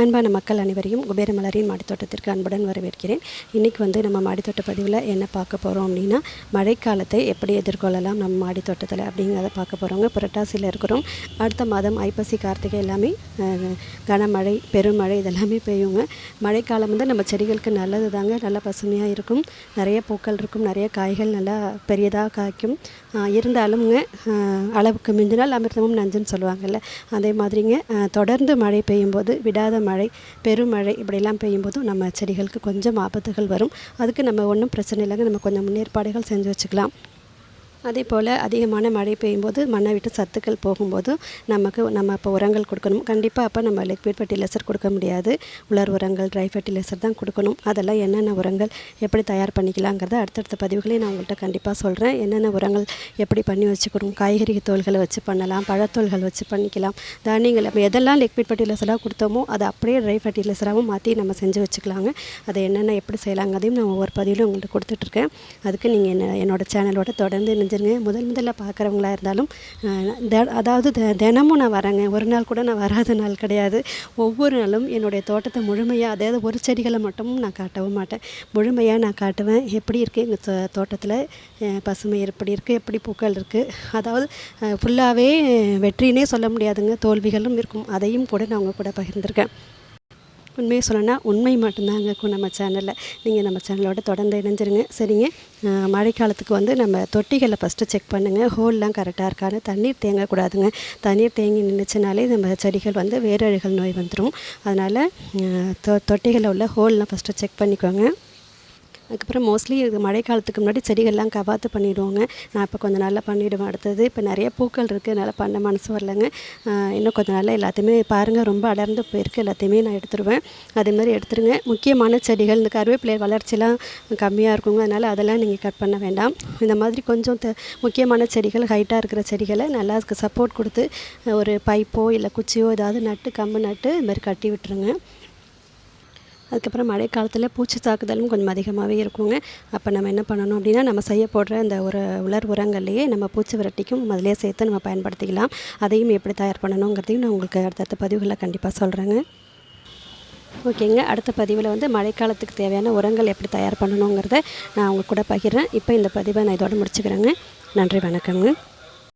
அன்பான மக்கள் அனைவரையும் குபேரமலரின் மாடித்தோட்டத்திற்கு அன்புடன் வரவேற்கிறேன். இன்றைக்கி வந்து நம்ம மாடித்தோட்ட பதிவில் என்ன பார்க்க போகிறோம் அப்படின்னா மழைக்காலத்தை எப்படி எதிர்கொள்ளலாம் நம்ம மாடித்தோட்டத்தில் அப்படிங்கிறத பார்க்க போகிறோங்க புரட்டாசியில் இருக்கிறோம். அடுத்த மாதம் ஐப்பசி கார்த்திகை எல்லாமே கனமழை பெருமழை இதெல்லாமே பெய்யுங்க. மழைக்காலம் வந்து நம்ம செடிகளுக்கு நல்லது தாங்க நல்லா பசுமையாக இருக்கும். நிறைய பூக்கள் இருக்கும். நிறைய காய்கள் நல்லா பெரியதாக காய்க்கும். இருந்தாலுங்க இருந்தாலும்ங்க அளவுக்கு மிஞ்சினால் அமிர்தமும் நஞ்சுன்னு சொல்லுவாங்கல்ல. அதே மாதிரிங்க தொடர்ந்து மழை பெய்யும்போது விடாத மழை பெருமழை இப்படிலாம் பெய்யும்போதும் நம்ம செடிகளுக்கு கொஞ்சம் ஆபத்துகள் வரும். அதுக்கு நம்ம ஒன்றும் பிரச்சனை இல்லைங்க. நம்ம கொஞ்சம் முன்னேற்பாடுகள் செஞ்சு வச்சுக்கலாம். அதே போல் அதிகமான மழை பெய்யும்போது மண்ணை விட்டு சத்துக்கள் போகும்போது நமக்கு நம்ம இப்போ உரங்கள் கொடுக்கணும். கண்டிப்பாக அப்போ நம்ம லிக்விட் ஃபர்டிலைசர் கொடுக்க முடியாது. உலர் உரங்கள் ட்ரை ஃபர்டிலைசர் தான் கொடுக்கணும். அதெல்லாம் என்னென்ன உரங்கள் எப்படி தயார் பண்ணிக்கலாங்கிறத அடுத்தடுத்த பதிவுகளையும் நான் உங்கள்கிட்ட கண்டிப்பாக சொல்கிறேன் என்னென்ன உரங்கள் எப்படி பண்ணி வச்சுக்கணும்? காய்கறி தோல்களை வச்சு பண்ணலாம் பழத்தோல்கள் வச்சு பண்ணிக்கலாம். தானியங்கள் நம்ம எதெல்லாம் லிக்விட் ஃபர்டிலைசராக கொடுத்தோமோ அதை அப்படியே ட்ரை ஃபர்டிலைசராகவும் மாற்றி நம்ம செஞ்சு வச்சுக்கலாங்க. அதை என்னென்ன எப்படி செய்யலாங்கிறதையும் நான் ஒவ்வொரு பதிவிலும் உங்கள்கிட்ட கொடுத்துட்ருக்கேன் அதுக்கு நீங்கள் என்ன என்னோடய சேனலோட தொடர்ந்து இணைஞ்சிருங்க முதல் முதல்ல பார்க்குறவங்களா இருந்தாலும் த- அதாவது த- தினமும் நான் வரேங்க. ஒரு நாள் கூட நான் வராத நாள் கிடையாது. ஒவ்வொரு நாளும் என்னுடைய தோட்டத்தை முழுமையாக அதாவது ஒரு செடிகளை மட்டும் நான் காட்டவும் மாட்டேன். முழுமையாக நான் காட்டுவேன். எப்படி இருக்குது எங்கள் தோட்டத்தில்? பசுமை எப்படி இருக்குது எப்படி பூக்கள் இருக்குது அதாவது ஃபுல்லாகவே வெற்றினே சொல்ல முடியாதுங்க. தோல்விகளும் இருக்கும். அதையும் கூட நான் உங்கள் கூட பகிர்ந்திருக்கேன். உண்மையை சொல்லணும்னா உண்மை மட்டும்தாங்க இருக்கும் நம்ம சேனலில் நீங்கள் நம்ம சேனலோட தொடர்ந்து இணைஞ்சிருங்க. சரிங்க? மழைக்காலத்துக்கு வந்து நம்ம தொட்டிகளை ஃபஸ்ட்டு செக் பண்ணுங்கள் ஹோல்லாம் கரெக்டாக இருக்கான்னு தண்ணீர் தேங்கக்கூடாதுங்க. தண்ணீர் தேங்கி நின்றுச்சுனாலே நம்ம செடிகள் வந்து வேரழுகல் நோய் வந்துடும் அதனால் தொ தொட்டிகளில் உள்ள ஹோல்லாம் ஃபஸ்ட்டு செக் பண்ணிக்கோங்க. அதுக்கப்புறம் மோஸ்ட்லி இது மழை காலத்துக்கு முன்னாடி செடிகள்லாம் கவாத்து பண்ணிவிடுவோங்க நான் இப்போ கொஞ்சம் நல்லா பண்ணிவிடுவேன் அடுத்தது இப்போ நிறைய பூக்கள் இருக்குது என்னால் பண்ண மனசு வரலங்க. இன்னும் கொஞ்சம் நாளில் எல்லாத்தையுமே பாருங்கள் ரொம்ப அடர்ந்து போயிருக்கு. எல்லாத்தையுமே நான் எடுத்துருவேன். அதேமாதிரி எடுத்துருங்க. முக்கியமான செடிகள் இந்த கருவேப்பிலை வளர்ச்சிலாம் கம்மியாக இருக்குங்க. அதனால் அதெல்லாம் நீங்கள் கட் பண்ண வேண்டாம். இந்த மாதிரி கொஞ்சம் த- முக்கியமான செடிகள் ஹைட்டாக இருக்கிற செடிகளை நல்லா அதுக்கு சப்போர்ட் கொடுத்து ஒரு பைப்போ இல்லை குச்சியோ ஏதாவது நட்டு கம்பு நட்டு இது மாதிரி கட்டி விட்டுருங்க. அதுக்கப்புறம் மழை காலத்தில் பூச்சி தாக்குதலும் கொஞ்சம் அதிகமாகவே இருக்குங்க. அப்போ நம்ம என்ன பண்ணணும் அப்படின்னா நம்ம செய்ய போடுற அந்த ஒரு உலர் உரங்கள்லேயே நம்ம பூச்சி விரட்டிக்கும் அதிலே சேர்த்து நம்ம பயன்படுத்திக்கலாம். அதையும் எப்படி தயார் பண்ணணுங்கிறதையும் நான் உங்களுக்கு அடுத்தடுத்த பதிவுகளில் கண்டிப்பாக சொல்கிறேங்க ஓகேங்க. அடுத்த பதிவில் வந்து மழைக்காலத்துக்கு தேவையான உரங்கள் எப்படி தயார் பண்ணணுங்கிறத நான் உங்களுக்கு கூட பகிர்றேன். இப்போ இந்த பதிவை நான் இதோட முடிச்சுக்கிறேங்க. நன்றி வணக்கங்க